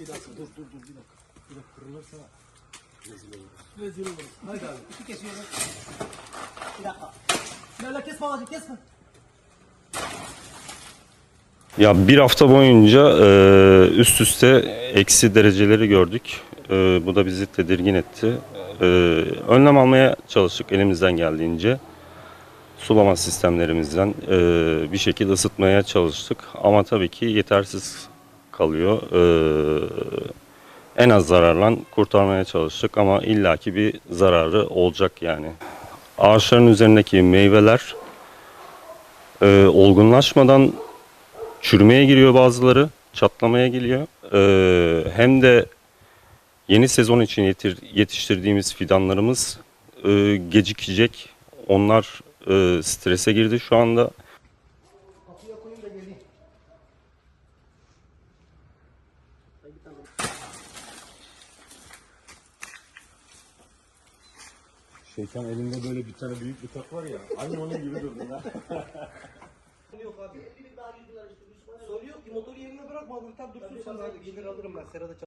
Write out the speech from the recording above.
Bir dakika dur dur dur bir dakika. Bir dakika kırılırsa rezil oluruz. Rezil oluruz. Haydi abi. İki kesiyoruz. Bir dakika. Böyle kesme ağacı kesme. Ya bir hafta boyunca e, üst üste eksi dereceleri gördük. E, bu da bizi tedirgin etti. E, önlem almaya çalıştık elimizden geldiğince. Sulama sistemlerimizden e, bir şekilde ısıtmaya çalıştık. Ama tabii ki yetersiz kalıyor. E, en az zararla kurtarmaya çalıştık ama illaki bir zararı olacak yani. Ağaçların üzerindeki meyveler e, olgunlaşmadan çürümeye giriyor bazıları, çatlamaya geliyor. Ee, hem de yeni sezon için yetiştirdiğimiz fidanlarımız e, gecikecek. Onlar e, strese girdi şu anda. Şeytan elinde böyle bir tane büyük bıçak var ya. Aynı onun gibi durdu lan. Yok abi. Soruyor ki motoru yerine bırakma. Tam dursun sana. Gelir alırım ben. Serada